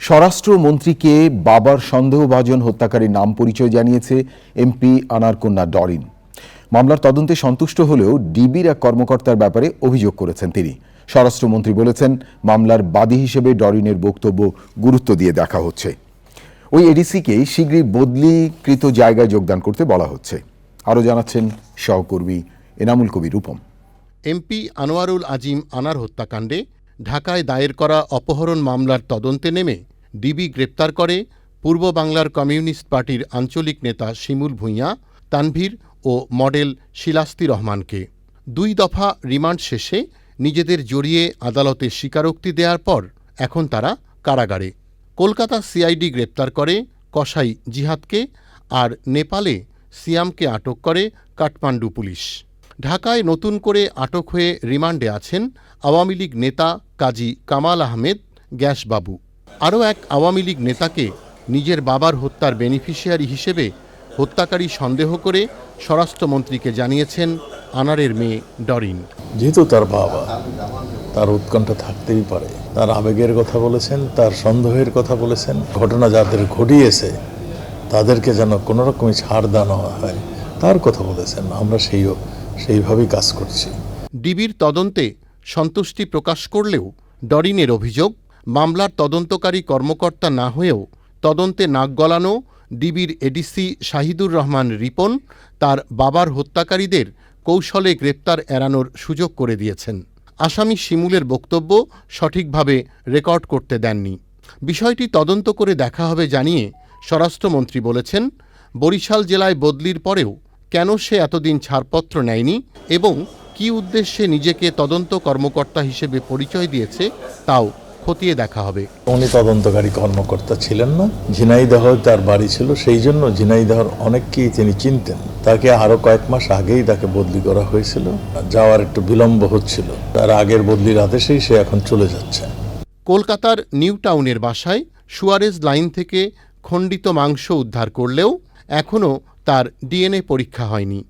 স্বরাষ্ট্রমন্ত্রীকে বাবার সন্দেহভাজন হত্যাকারীর নাম পরিচয় জানিয়েছে এমপি আনারকন্যা ডরিন। মামলার তদন্তে সন্তুষ্ট হলেও ডিবির এক কর্মকর্তার ব্যাপারে অভিযোগ করেছেন তিনি। স্বরাষ্ট্রমন্ত্রী বলেছেন, মামলার বাদী হিসেবে ডরিনের বক্তব্য গুরুত্ব দিয়ে দেখা হচ্ছে। ওই এডিসিকে শীঘ্রই বদলিকৃত জায়গায় যোগদান করতে বলা হচ্ছে। আরও জানাচ্ছেন সহকর্মী এনামুল কবির রূপম। এমপি আনোয়ারুল আজিম আনার হত্যাকাণ্ডে ঢাকায় দায়ের করা অপহরণ মামলার তদন্তে নেমে ডিবি গ্রেপ্তার করে পূর্ব বাংলার কমিউনিস্ট পার্টির আঞ্চলিক নেতা শিমুল ভূঁইয়া, তানভীর ও মডেল শিলাস্তি রহমানকে। দুই দফা রিমান্ড শেষে নিজেদের জড়িয়ে আদালতে স্বীকারোক্তি দেওয়ার পর এখন তারা কারাগারে। কলকাতা সিআইডি গ্রেপ্তার করে কসাই জিহাদকে আর নেপালে সিয়ামকে আটক করে কাঠমান্ডু পুলিশ। ঢাকায় নতুন করে আটক হয়ে রিমান্ডে আছেন আওয়ামী লীগ নেতা কাজী কামাল আহমেদ গ্যাসবাবু আরও এক আওয়ামী লীগ নেতাকে নিজের বাবার হত্যার বেনিফিশিয়ারি হিসেবে হত্যাকারী সন্দেহ করে স্বরাষ্ট্রমন্ত্রীকে জানিয়েছেন আনারের মেয়ে ডরিন। যেহেতু তার বাবা, তার উৎকণ্ঠা থাকতেই পারে। তার আবেগের কথা বলেছেন, তার সন্দেহের কথা বলেছেন। ঘটনা যাদের ঘটিয়েছে, তাদেরকে যেন কোনো রকমই ছাড় দেওয়া হয়, তার কথা বলেছেন। আমরা সেই সেইভাবেই কাজ করছি। ডিবির তদন্তে সন্তুষ্টি প্রকাশ করলেও ডরিনের অভিযোগ, মামলার তদন্তকারী কর্মকর্তা না হয়েও তদন্তে নাক গলানো ডিবির এডিসি শাহিদুর রহমান রিপন তার বাবার হত্যাকারীদের কৌশলে গ্রেপ্তার এড়ানোর সুযোগ করে দিয়েছেন। আসামি শিমুলের বক্তব্য সঠিকভাবে রেকর্ড করতে দেননি। বিষয়টি তদন্ত করে দেখা হবে জানিয়ে স্বরাষ্ট্রমন্ত্রী বলেছেন, বরিশাল জেলায় বদলির পরেও কেন সে এতদিন ছাড়পত্র নেয়নি এবং কি উদ্দেশ্যে নিজেকে তদন্ত কর্মকর্তা হিসেবে পরিচয় দিয়েছে তাও খতিয়ে দেখা হবে। উনি তদন্তকারী কর্মকর্তা ছিলেন না ঝিনাইদহ তার বাড়ি ছিল সেই জন্য ঝিনাইদহর অনেককেই তিনি চিনতেন। তাকে আরও কয়েক মাস আগেই তাকে বদলি করা হয়েছিল। যাওয়ার একটু বিলম্ব হচ্ছিল। তার আগের বদলির আদেশেই সে এখন চলে যাচ্ছে। কলকাতার নিউ টাউনের বাসায় সুয়ারেজ লাইন থেকে খণ্ডিত মাংস উদ্ধার করলেও এখনও তার ডিএনএ পরীক্ষা হয়নি।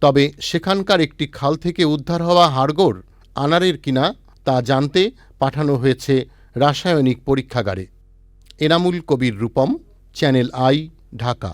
তবে সেখানকার একটি খাল থেকে উদ্ধার হওয়া হাড়গোড় আনারের কিনা তা জানতে পাঠানো হয়েছে রাসায়নিক পরীক্ষাগারে। Enamul Kabir Rupam, Channel I, Dhaka.